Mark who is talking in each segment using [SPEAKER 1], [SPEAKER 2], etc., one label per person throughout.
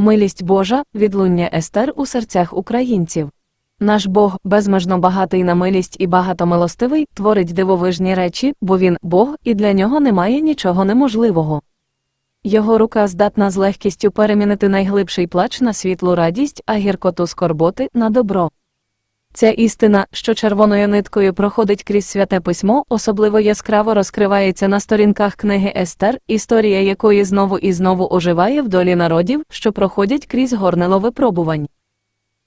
[SPEAKER 1] Милість Божа, відлуння Естер у серцях українців. Наш Бог, безмежно багатий на милість і багатомилостивий, творить дивовижні речі, бо він Бог, і для нього немає нічого неможливого. Його рука здатна з легкістю перемінити найглибший плач на світлу радість, а гіркоту скорботи на добро. Ця істина, що червоною ниткою проходить крізь святе письмо, особливо яскраво розкривається на сторінках книги Естер, історія якої знову і знову оживає в долі народів, що проходять крізь горнило випробувань.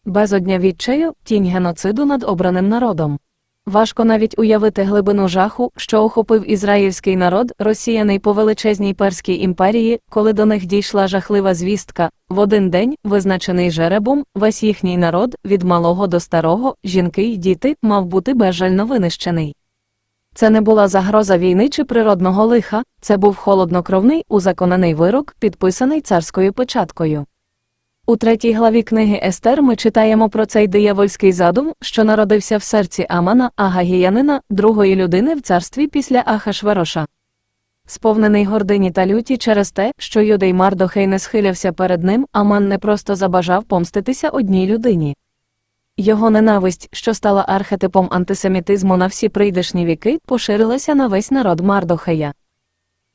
[SPEAKER 1] Безодня відчаю, тінь геноциду над обраним народом. Важко навіть уявити глибину жаху, що охопив ізраїльський народ, розсіяний по величезній перській імперії, коли до них дійшла жахлива звістка. В один день, визначений жеребом, весь їхній народ, від малого до старого, жінки й діти, мав бути безжально винищений. Це не була загроза війни чи природного лиха, це був холоднокровний, узаконений вирок, підписаний царською печаткою. У третій главі книги Естер ми читаємо про цей диявольський задум, що народився в серці Амана, Агагіянина, другої людини в царстві після Ахашвероша. Сповнений гордині та люті через те, що юдей Мардохей не схилявся перед ним, Аман не просто забажав помститися одній людині. Його ненависть, що стала архетипом антисемітизму на всі прийдешні віки, поширилася на весь народ Мардохея.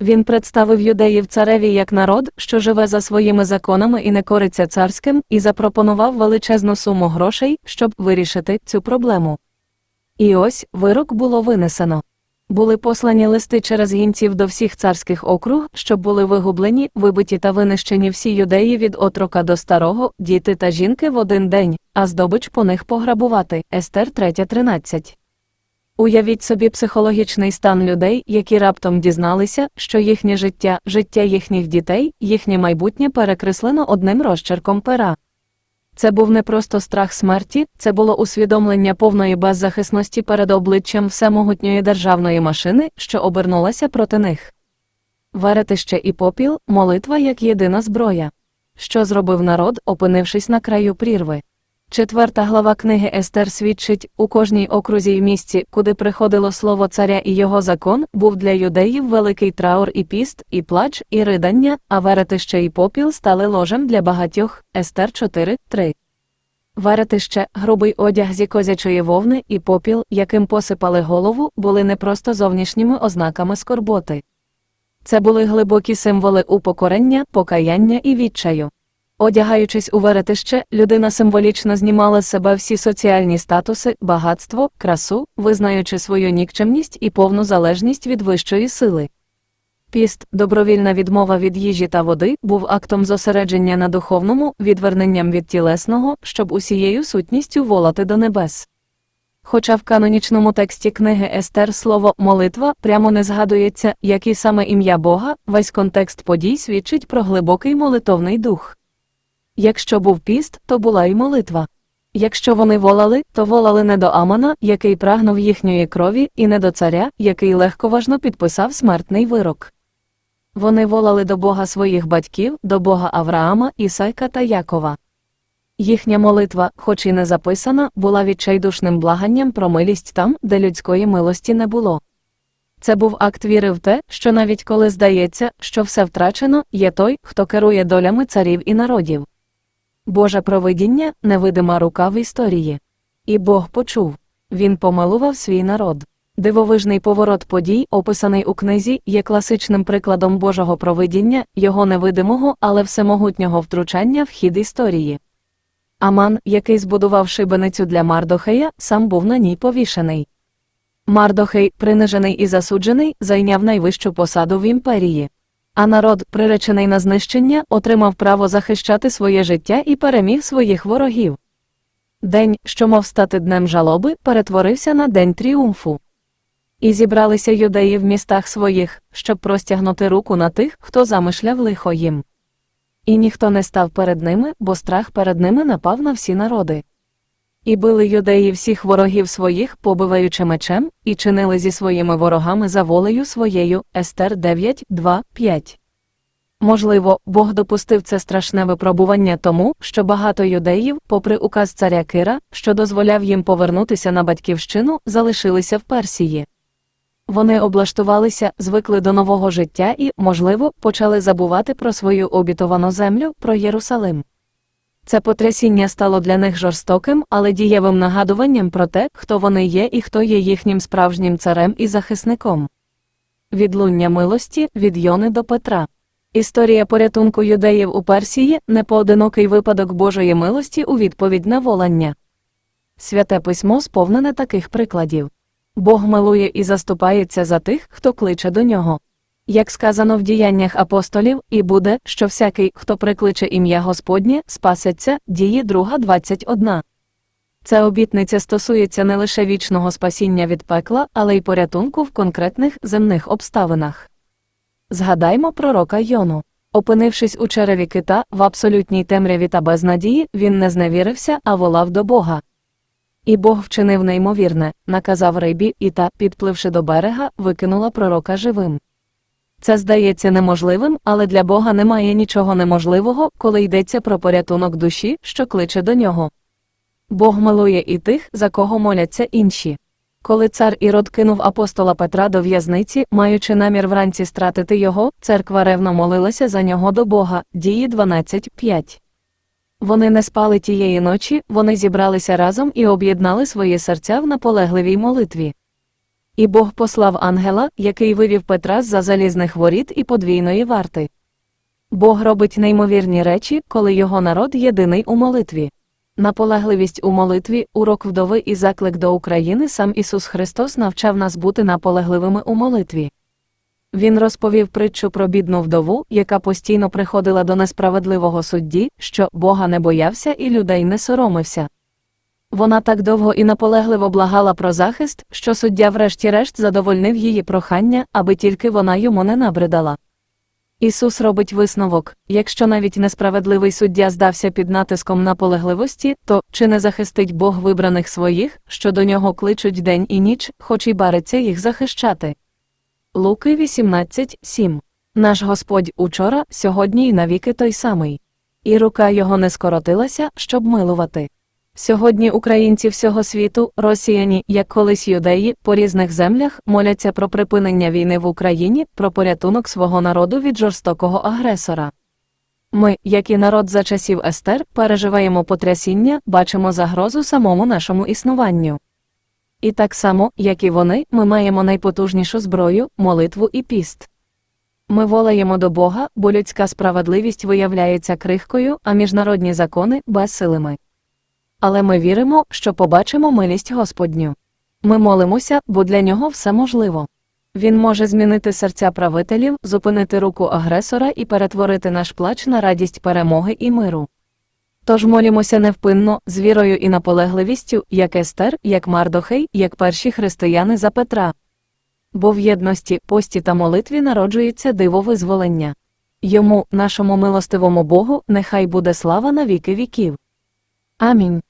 [SPEAKER 1] Він представив юдеїв цареві як народ, що живе за своїми законами і не кориться царським, і запропонував величезну суму грошей, щоб вирішити цю проблему. І ось вирок було винесено. Були послані листи через гінців до всіх царських округ, щоб були вигублені, вибиті та винищені всі юдеї від отрока до старого, діти та жінки в один день, а здобич по них пограбувати. Естер 3.13. Уявіть собі психологічний стан людей, які раптом дізналися, що їхнє життя, життя їхніх дітей, їхнє майбутнє перекреслено одним розчерком пера. Це був не просто страх смерті, це було усвідомлення повної беззахисності перед обличчям всемогутньої державної машини, що обернулася проти них. Веретище і попіл, молитва як єдина зброя. Що зробив народ, опинившись на краю прірви? Четверта глава книги Естер свідчить, у кожній окрузі й місці, куди приходило слово царя і його закон, був для юдеїв великий траур і піст, і плач, і ридання, а веретище і попіл стали ложем для багатьох. Естер 4.3. Веретище, грубий одяг зі козячої вовни і попіл, яким посипали голову, були не просто зовнішніми ознаками скорботи. Це були глибокі символи упокорення, покаяння і відчаю. Одягаючись у веретище, людина символічно знімала з себе всі соціальні статуси, багатство, красу, визнаючи свою нікчемність і повну залежність від вищої сили. Піст, добровільна відмова від їжі та води, був актом зосередження на духовному, відверненням від тілесного, щоб усією сутністю волати до небес. Хоча в канонічному тексті книги Естер слово молитва прямо не згадується, як і саме ім'я Бога, весь контекст подій свідчить про глибокий молитовний дух. Якщо був піст, то була й молитва. Якщо вони волали, то волали не до Амана, який прагнув їхньої крові, і не до царя, який легковажно підписав смертний вирок. Вони волали до Бога своїх батьків, до Бога Авраама, Ісайка та Якова. Їхня молитва, хоч і не записана, була відчайдушним благанням про милість там, де людської милості не було. Це був акт віри в те, що навіть коли здається, що все втрачено, є той, хто керує долями царів і народів. Боже провидіння невидима рука в історії. І Бог почув він помилував свій народ. Дивовижний поворот подій, описаний у книзі, є класичним прикладом Божого провидіння, його невидимого, але всемогутнього втручання в хід історії. Аман, який збудував шибеницю для Мардохея, сам був на ній повішений. Мардохей, принижений і засуджений, зайняв найвищу посаду в імперії. А народ, приречений на знищення, отримав право захищати своє життя і переміг своїх ворогів. День, що мав стати днем жалоби, перетворився на день тріумфу. І зібралися юдеї в містах своїх, щоб простягнути руку на тих, хто замишляв лихо їм. І ніхто не став перед ними, бо страх перед ними напав на всі народи. І били юдеї всіх ворогів своїх, побиваючи мечем, і чинили зі своїми ворогами за волею своєю. Естер 9, 2, 5. Можливо, Бог допустив це страшне випробування тому, що багато юдеїв, попри указ царя Кира, що дозволяв їм повернутися на батьківщину, залишилися в Персії. Вони облаштувалися, звикли до нового життя і, можливо, почали забувати про свою обітовану землю, про Єрусалим. Це потрясіння стало для них жорстоким, але дієвим нагадуванням про те, хто вони є і хто є їхнім справжнім царем і захисником. Відлуння милості від Йони до Петра. Історія порятунку юдеїв у Персії непоодинокий випадок Божої милості у відповідь на волання. Святе письмо сповнене таких прикладів. Бог милує і заступається за тих, хто кличе до нього. Як сказано в діяннях апостолів, і буде, що всякий, хто прикличе ім'я Господнє, спасеться, дії 2 21. Ця обітниця стосується не лише вічного спасіння від пекла, але й порятунку в конкретних земних обставинах. Згадаймо пророка Йону. Опинившись у череві кита, в абсолютній темряві та безнадії, він не зневірився, а волав до Бога. І Бог вчинив неймовірне, наказав рибі, і та, підпливши до берега, викинула пророка живим. Це здається неможливим, але для Бога немає нічого неможливого, коли йдеться про порятунок душі, що кличе до нього. Бог милує і тих, за кого моляться інші. Коли цар Ірод кинув апостола Петра до в'язниці, маючи намір вранці стратити його, церква ревно молилася за нього до Бога. Дії 12.5. Вони не спали тієї ночі, вони зібралися разом і об'єднали свої серця в наполегливій молитві. І Бог послав ангела, який вивів Петра з-за залізних воріт і подвійної варти. Бог робить неймовірні речі, коли його народ єдиний у молитві. Наполегливість у молитві, урок вдови і заклик до України сам Ісус Христос навчав нас бути наполегливими у молитві. Він розповів притчу про бідну вдову, яка постійно приходила до несправедливого судді, що Бога не боявся і людей не соромився. Вона так довго і наполегливо благала про захист, що суддя врешті-решт задовольнив її прохання, аби тільки вона йому не набридала. Ісус робить висновок якщо навіть несправедливий суддя здався під натиском наполегливості, то чи не захистить Бог вибраних своїх, що до нього кличуть день і ніч, хоч і бариться їх захищати. Луки 18.7 Наш Господь учора, сьогодні і навіки той самий. І рука його не скоротилася, щоб милувати. Сьогодні українці всього світу, росіяні, як колись юдеї, по різних землях моляться про припинення війни в Україні, про порятунок свого народу від жорстокого агресора. Ми, як і народ за часів Естер, переживаємо потрясіння, бачимо загрозу самому нашому існуванню. І так само, як і вони, ми маємо найпотужнішу зброю молитву і піст. Ми волаємо до Бога, бо людська справедливість виявляється крихкою, а міжнародні закони безсилими. Але ми віримо, що побачимо милість Господню. Ми молимося, бо для нього все можливо. Він може змінити серця правителів, зупинити руку агресора і перетворити наш плач на радість перемоги і миру. Тож молімося невпинно, з вірою і наполегливістю, як Естер, як Мардохей, як перші християни за Петра. Бо в єдності, пості та молитві народжується диво визволення. Йому, нашому милостивому Богу, нехай буде слава на віки віків. Амінь.